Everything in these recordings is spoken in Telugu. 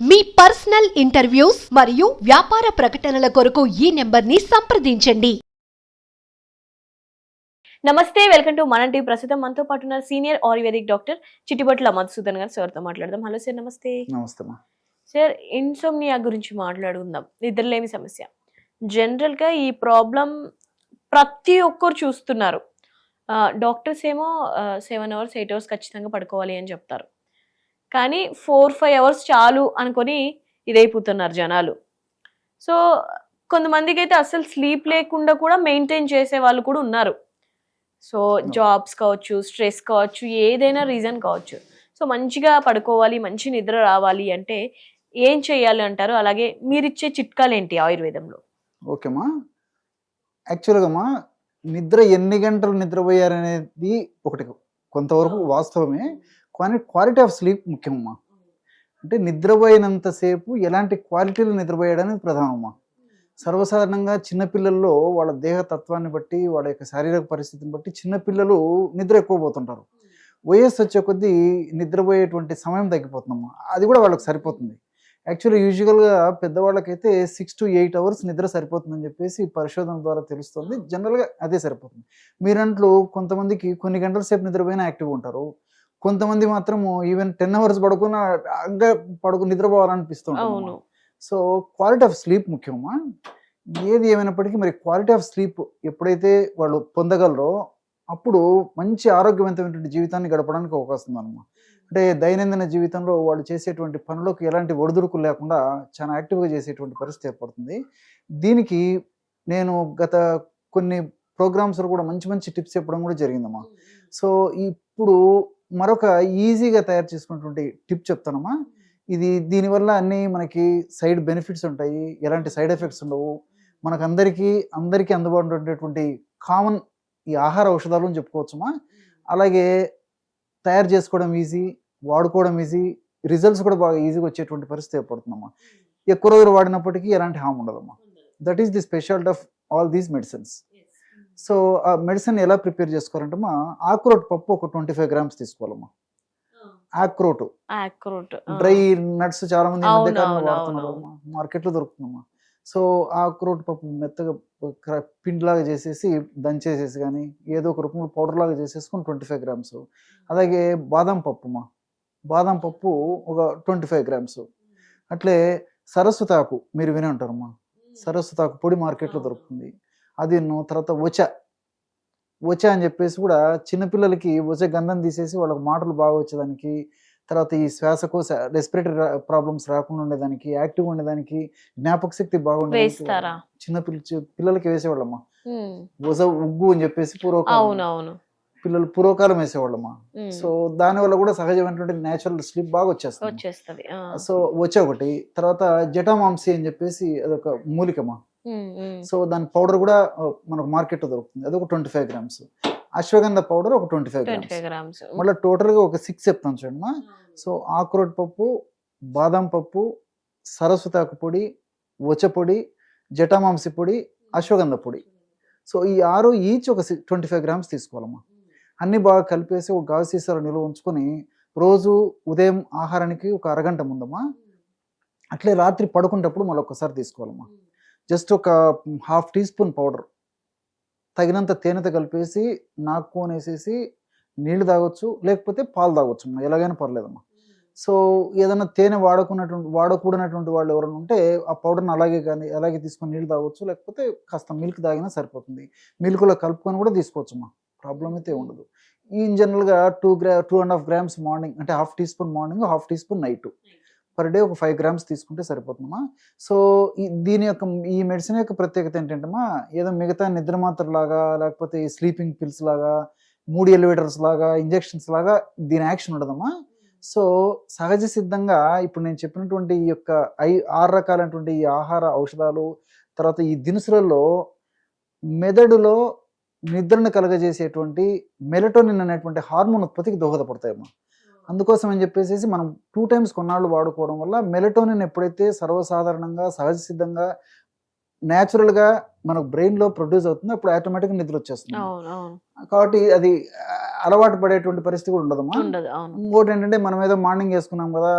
మీ పర్సనల్ ఇంటర్వ్యూస్ మరియు వ్యాపార ప్రకటనల కొరకు ఈ నెంబర్ని సంప్రదించండి. నమస్తే వెల్కమ్ టు మన టీవీ. ప్రస్తుతం మనతో పాటు ఉన్నారు senior ayurvedic doctor Chittibatla Madhusudan garu. సార్తో మాట్లాడదాం. హలో సార్ నమస్తే. నమస్తే సార్ ఇన్సోమ్నియా గురించి మాట్లాడుకుందాం. నిద్రలేమి సమస్య. జనరల్గా ఈ ప్రాబ్లం ప్రతి ఒక్కరు చూస్తున్నారు. డాక్టర్స్ ఏమో సెవెన్ అవర్స్ ఎయిట్ అవర్స్ ఖచ్చితంగా పడుకోవాలి అని చెప్తారు. కానీ ఫోర్ ఫైవ్ అవర్స్ చాలు అనుకొని ఇదైపోతున్నారు జనాలు. సో కొంతమందికి అయితే అసలు స్లీప్ లేకుండా కూడా మెయింటైన్ చేసే వాళ్ళు కూడా ఉన్నారు. సో జాబ్స్ కావచ్చు స్ట్రెస్ కావచ్చు ఏదైనా రీజన్ కావచ్చు. సో మంచిగా పడుకోవాలి మంచి నిద్ర రావాలి అంటే ఏం చేయాలి అంటారు? అలాగే మీరిచ్చే చిట్కాలు ఏంటి ఆయుర్వేదంలో? ఓకేమ్మా యాక్చువల్గా అమ్మా నిద్ర ఎన్ని గంటలు నిద్రపోయారనేది ఒకటి. కొంతవరకు వాస్తవమే. కానీ క్వాలిటీ ఆఫ్ స్లీప్ ముఖ్యమమ్మా. అంటే నిద్రపోయినంతసేపు ఎలాంటి క్వాలిటీలు నిద్రపోయడానికి ప్రధానమ్మా సర్వసాధారణంగా చిన్నపిల్లల్లో వాళ్ళ దేహ తత్వాన్ని బట్టి వాళ్ళ యొక్క శారీరక పరిస్థితిని బట్టి చిన్నపిల్లలు నిద్ర ఎక్కువ పోతుంటారు. వయస్సు వచ్చే కొద్దీ నిద్రపోయేటువంటి సమయం తగ్గిపోతుందమ్మా. అది కూడా వాళ్ళకి సరిపోతుంది. యాక్చువల్లీ యూజువల్గా పెద్దవాళ్ళకైతే సిక్స్ టు ఎయిట్ అవర్స్ నిద్ర సరిపోతుందని చెప్పేసి పరిశోధన ద్వారా తెలుస్తుంది. జనరల్గా అదే సరిపోతుంది. మీరంట్లో కొంతమందికి కొన్ని గంటల సేపు నిద్రపోయినా యాక్టివ్గా ఉంటారు. కొంతమంది మాత్రము ఈవెన్ టెన్ అవర్స్ పడుకున్న ఇంకా పడుకు నిద్రపోవాలనిపిస్తుంది సో క్వాలిటీ ఆఫ్ స్లీప్ ముఖ్యమా? ఏది ఏమైనప్పటికీ మరి క్వాలిటీ ఆఫ్ స్లీప్ ఎప్పుడైతే వాళ్ళు పొందగలరో అప్పుడు మంచి ఆరోగ్యవంతమైనటువంటి జీవితాన్ని గడపడానికి అవకాశం ఉందన్నమాట. అంటే దైనందిన జీవితంలో వాళ్ళు చేసేటువంటి పనులకు ఎలాంటి ఒడిదుడుకులు లేకుండా చాలా యాక్టివ్గా చేసేటువంటి పరిస్థితి ఏర్పడుతుంది. దీనికి నేను గత కొన్ని ప్రోగ్రామ్స్లో కూడా మంచి మంచి టిప్స్ చెప్పడం కూడా జరిగిందమ్మా. సో ఇప్పుడు మరొక ఈజీగా తయారు చేసుకున్నటువంటి టిప్ చెప్తానమ్మా. ఇది దీనివల్ల అన్ని మనకి సైడ్ బెనిఫిట్స్ ఉంటాయి. ఎలాంటి సైడ్ ఎఫెక్ట్స్ ఉండవు. మనకు అందరికీ అందరికీ అందుబాటులో ఉండేటువంటి కామన్ ఈ ఆహార ఔషధాలు అని చెప్పుకోవచ్చుమా అలాగే తయారు చేసుకోవడం ఈజీ వాడుకోవడం ఈజీ రిజల్ట్స్ కూడా బాగా ఈజీగా వచ్చేటువంటి పరిస్థితి ఏర్పడుతుందమ్మా. ఎక్కువ రోజులు వాడినప్పటికీ ఎలాంటి harm ఉండదమ్మా. That is the speciality of all these medicines. So ఆ మెడిసిన్ ఎలా ప్రిపేర్ చేసుకోవాలంటే మా ఆకురోట్ పప్పు ఒక ట్వంటీ ఫైవ్ గ్రామ్స్ తీసుకోవాలమ్మా. ఆక్రోట్. ఆక్రోట్ డ్రై నట్స్ చాలా మంది వాడుతున్నారు. మార్కెట్లో దొరుకుతుందమ్మా. సో ఆక్రోట్ పప్పు మెత్తగా పిండిలాగా చేసేసి దంచేసేసి కానీ ఏదో ఒక రూపంలో పౌడర్ లాగా చేసేసుకుని ట్వంటీ ఫైవ్ గ్రామ్స్. అలాగే బాదం పప్పు మా బాదం పప్పు ఒక ట్వంటీ ఫైవ్ గ్రామ్స్. అట్లే సరస్వతాకు మీరు వినే ఉంటారమ్మా. సరస్వతాకు పొడి మార్కెట్లో దొరుకుతుంది. అది ను- తర్వాత వచ. వచ అని చెప్పేసి కూడా చిన్నపిల్లలకి వచ గంధం తీసేసి వాళ్ళకి మాటలు బాగా వచ్చేదానికి తర్వాత ఈ శ్వాసకోశ రెస్పిరేటరీ ప్రాబ్లమ్స్ రాకుండా ఉండేదానికి యాక్టివ్గా ఉండేదానికి జ్ఞాపక శక్తి వేస్తారా? చిన్న పిల్ల పిల్లలకి వేసేవాళ్ళమ్మా. వజ ఉగ్గు అని చెప్పేసి పూర్వకాలం పిల్లలు పూర్వకాలం వేసేవాళ్ళమ్మా. సో దాని వల్ల కూడా సహజమైనటువంటి నేచురల్ స్లీప్ బాగా వచ్చేస్తుంది. సో వచ్చే ఒకటి తర్వాత జటామాంసి అని చెప్పేసి అదొక మూలికమా సో దాని పౌడర్ కూడా మనకు మార్కెట్లో దొరుకుతుంది. అది ఒక twenty five grams. Ashwagandha powder ఒక ట్వంటీ ఫైవ్ గ్రామ్స్. మళ్ళీ టోటల్గా ఒక సిక్స్ చెప్తాను చూడండి మా. సో ఆకురోట్ పప్పు బాదం పప్పు సరస్వతాకు పొడి పొడి జటామాంసి పొడి అశ్వగంధ పొడి. సో ఈ ఆరు ఈచ్ ఒక ట్వంటీ ఫైవ్ గ్రామ్స్ తీసుకోవాలమ్మా. అన్ని బాగా కలిపేసి ఒక గాజు సీసాలో నిల్వ ఉంచుకొని రోజు ఉదయం ఆహారానికి ఒక అరగంట ముందమ్మా. అట్లే రాత్రి పడుకునేటప్పుడు మళ్ళీ ఒకసారి తీసుకోవాలమ్మా జస్ట్ ఒక హాఫ్ టీ స్పూన్ పౌడర్. తగినంత తేనెతో కలిపేసి నాక్కునేసేసి నీళ్ళు తాగొచ్చు లేకపోతే పాలు తాగొచ్చు అమ్మా. ఎలాగైనా పర్లేదమ్మా. సో ఏదైనా తేనె వాడుకున్నటువంటి వాడకూడనటువంటి వాళ్ళు ఎవరైనా ఉంటే ఆ పౌడర్ని అలాగే కానీ అలాగే తీసుకొని నీళ్ళు తాగొచ్చు లేకపోతే కాస్త మిల్క్ తాగినా సరిపోతుంది. మిల్క్లో కలుపుకొని కూడా తీసుకోవచ్చు అమ్మా ప్రాబ్లం అయితే ఉండదు. ఇన్ జనరల్గా two gram two and half grams morning అంటే half teaspoon morning half teaspoon night. Per day ఒక ఫైవ్ గ్రామ్స్ తీసుకుంటే సరిపోతుందమ్మా. సో ఈ దీని యొక్క ఈ మెడిసిన్ యొక్క ప్రత్యేకత ఏంటంటేమా ఏదో మిగతా నిద్ర మాత్ర లాగా లేకపోతే ఈ స్లీపింగ్ పిల్స్ లాగా మూడు ఎలివేటర్స్ లాగా ఇంజెక్షన్స్ లాగా దీని యాక్షన్ ఉండదమ్మా. సో సహజ సిద్ధంగా ఇప్పుడు నేను చెప్పినటువంటి ఈ యొక్క ఐ ఆరు రకాలైనటువంటి ఈ ఆహార ఔషధాలు తర్వాత ఈ దినుసులలో మెదడులో నిద్రను కలగజేసేటువంటి మెలటోనిన్ అనేటువంటి హార్మోన్ ఉత్పత్తికి దోహదపడతాయమ్మా. అందుకోసం అని చెప్పేసి మనం టూ టైమ్స్ కొన్నాళ్ళు వాడుకోవడం వల్ల మెలటోనిన్ ఎప్పుడైతే సర్వసాధారణంగా సహజ సిద్ధంగా natural గా మనకు brain లో ప్రొడ్యూస్ అవుతుంది అప్పుడు ఆటోమేటిక్ నిద్ర వచ్చేస్తుంది. కాబట్టి అది అలవాటు పడేటువంటి పరిస్థితి కూడా ఉండదమ్మా. ఇంకోటి ఏంటంటే మనం ఏదో మార్నింగ్ వేసుకున్నాం కదా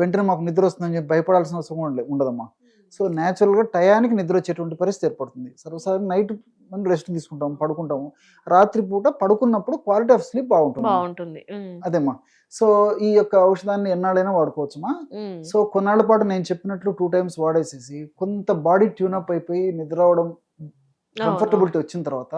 వెంటనే మాకు నిద్ర వస్తుందని చెప్పి భయపడాల్సిన అవసరం ఉండదమ్మా. సో న్యాచురల్గా టయానికి నిద్ర వచ్చేటువంటి పరిస్థితి ఏర్పడుతుంది. సర్వసాధారణ నైట్ మనం రెస్ట్ తీసుకుంటాం పడుకుంటాము. రాత్రిపూట పడుకున్నప్పుడు క్వాలిటీ ఆఫ్ స్లీప్ బాగుంటుంది. బాగుంటుంది. ఉమ్, అదేమ్మా సో ఈ యొక్క ఔషధాన్ని ఎన్నాళ్ళైనా వాడుకోవచ్చుమా? సో కొన్నాళ్ళ పాటు నేను చెప్పినట్లు టూ టైమ్స్ వాడేసేసి కొంత బాడీ ట్యూనప్ అయిపోయి నిద్ర అవడం కంఫర్టబిలిటీ వచ్చిన తర్వాత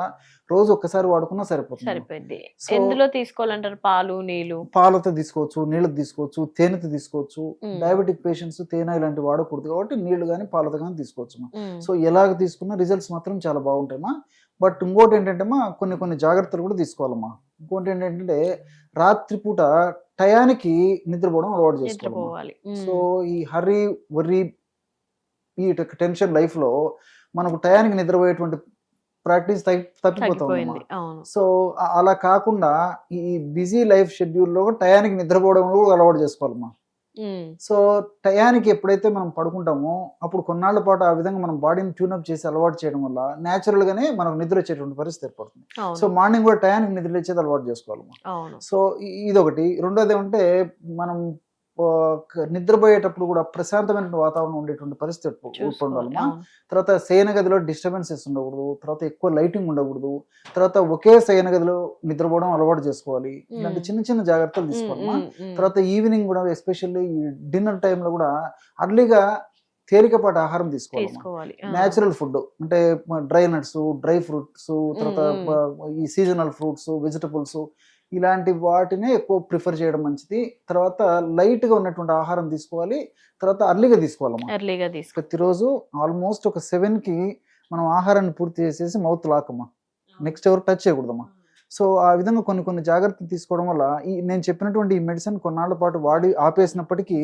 రోజు ఒక్కసారి వాడుకున్నా సరిపోతుంది. సరిపోద్ది సో- ఎందులో తీసుకోవాలంటారు? పాలు నీళ్ళు? పాలతో తీసుకోవచ్చు నీళ్ళతో తీసుకోవచ్చు తేనెతో తీసుకోవచ్చు. డయాబెటిక్ పేషెంట్స్ తేనె ఇలాంటి వాడకూడదు కాబట్టి నీళ్ళు కానీ పాలతో కానీ తీసుకోవచ్చు సో ఎలాగ తీసుకున్నా రిజల్ట్స్ మాత్రం చాలా బాగుంటాయమ్మా. బట్ ఇంకోటి ఏంటంటే మా కొన్ని కొన్ని జాగ్రత్తలు కూడా తీసుకోవాలమ్మా. ఇంకోటి ఏంటంటే రాత్రిపూట టయానికి నిద్రపోవడం అలవాటు చేసుకోవాలి సో ఈ హర్రీ వర్రీ ఈ టెన్షన్ లైఫ్లో మనకు టయానికి నిద్రపోయేటువంటి ప్రాక్టీస్ తప్పిపోతాం తగ్గిపోయింది. అవును. సో అలా కాకుండా ఈ బిజీ లైఫ్ షెడ్యూల్లో టయానికి నిద్రపోవడం కూడా అలవాటు చేసుకోవాలమ్మా. సో టయానికి ఎప్పుడైతే మనం పడుకుంటామో అప్పుడు కొన్నాళ్ళ పాటు ఆ విధంగా మనం బాడీని ట్యూనప్ చేసి అలవాటు చేయడం వల్ల natural గానే మనకు నిద్ర వచ్చేటువంటి పరిస్థితి ఏర్పడుతుంది. సో మార్నింగ్ కూడా టయానికి నిద్ర వచ్చేది అలవాటు చేసుకోవాలమ్మా. అవును. సో ఇదొకటి. రెండోది ఏమంటే మనం నిద్రపోయేటప్పుడు కూడా ప్రశాంతమైన వాతావరణం ఉండేటువంటి పరిస్థితి ఉండాలమ్మా అవును. తర్వాత శయన గదిలో డిస్టర్బెన్సెస్ ఉండకూడదు. తర్వాత ఎక్కువ లైటింగ్ ఉండకూడదు. తర్వాత ఒకే శయన గదిలో నిద్రపోవడం అలవాటు చేసుకోవాలి. ఇలాంటి. చిన్న చిన్న జాగ్రత్తలు తీసుకోవాలమ్మా. ఉమ్, తర్వాత ఈవినింగ్ కూడా ఎస్పెషల్లీ డిన్నర్ టైంలో కూడా అర్లీగా తేలికపాటి ఆహారం తీసుకోవాలి. న్యాచురల్ ఫుడ్ అంటే డ్రై నట్స్ డ్రై ఫ్రూట్స్ తర్వాత ఈ సీజనల్ ఫ్రూట్స్ వెజిటబుల్స్ ఇలాంటి వాటినే ఎక్కువ ప్రిఫర్ చేయడం మంచిది. తర్వాత లైట్గా ఉన్నటువంటి ఆహారం తీసుకోవాలి. తర్వాత అర్లీగా తీసుకోవాలమ్మా ప్రతిరోజు ఆల్మోస్ట్ ఒక సెవెన్కి మనం ఆహారాన్ని పూర్తి చేసేసి మౌత్ లాకమ్మా. నెక్స్ట్ ఎవరు టచ్ చేయకూడదమ్మా. సో ఆ విధంగా కొన్ని కొన్ని జాగ్రత్తలు తీసుకోవడం వల్ల ఈ నేను చెప్పినటువంటి ఈ మెడిసిన్ కొన్నాళ్ళ పాటు వాడి ఆపేసినప్పటికీ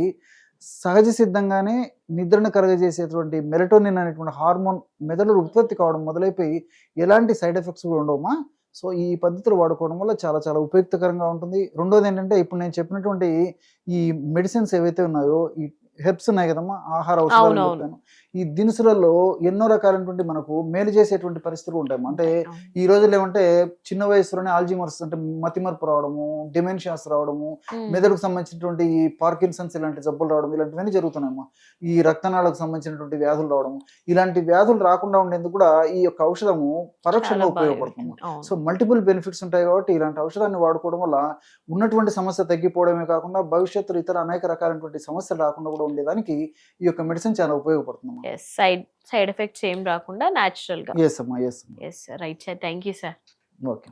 సహజ సిద్ధంగానే నిద్రను కరగజేసేటువంటి మెలటోనిన్ అనేటువంటి హార్మోన్ మెదడు ఉత్పత్తి కావడం మొదలైపోయి ఎలాంటి సైడ్ ఎఫెక్ట్స్ కూడా ఉండవుమా? సో ఈ పద్ధతులు వాడుకోవడం వల్ల చాలా చాలా ఉపయుక్తకరంగా ఉంటుంది. రెండోది ఏంటంటే ఇప్పుడు నేను చెప్పినటువంటి ఈ మెడిసిన్స్ ఏవైతే ఉన్నాయో ఈ హెర్బ్స్ ఉన్నాయి కదమ్మా ఆహార ఔషధాలు. చెప్పాను. ఈ దినుసులలో ఎన్నో రకాలైనటువంటి మనకు మేలు చేసేటువంటి పరిస్థితులు ఉంటాయి అంటే ఈ రోజుల్లో ఏమంటే చిన్న వయసులోనే ఆల్జీమర్స్ అంటే మతిమరుపు రావడము డిమెన్షియాస్ రావడము మెదడుకు సంబంధించినటువంటి ఈ పార్కిన్సన్స్ ఇలాంటి జబ్బులు రావడం ఇలాంటివన్నీ జరుగుతున్నాయమ్మా ఈ రక్తనాళకు సంబంధించినటువంటి వ్యాధులు రావడం ఇలాంటి వ్యాధులు రాకుండా ఉండేందుకు కూడా ఈ యొక్క ఔషధము పరోక్షంగా ఉపయోగపడుతుంది. సో మల్టిపుల్ బెనిఫిట్స్ ఉంటాయి కాబట్టి ఇలాంటి ఔషధాన్ని వాడుకోవడం వల్ల ఉన్నటువంటి సమస్య తగ్గిపోవడమే కాకుండా భవిష్యత్తులో ఇతర అనేక రకాలైనటువంటి సమస్యలు రాకుండా కూడా ఉండేదానికి ఈ యొక్క మెడిసిన్ చాలా ఉపయోగపడుతుంది సైడ్ సైడ్ ఎఫెక్ట్స్ ఏం రాకుండా న్యాచురల్గా. ఎస్ అమ్మా yes yes right sir thank you sir okay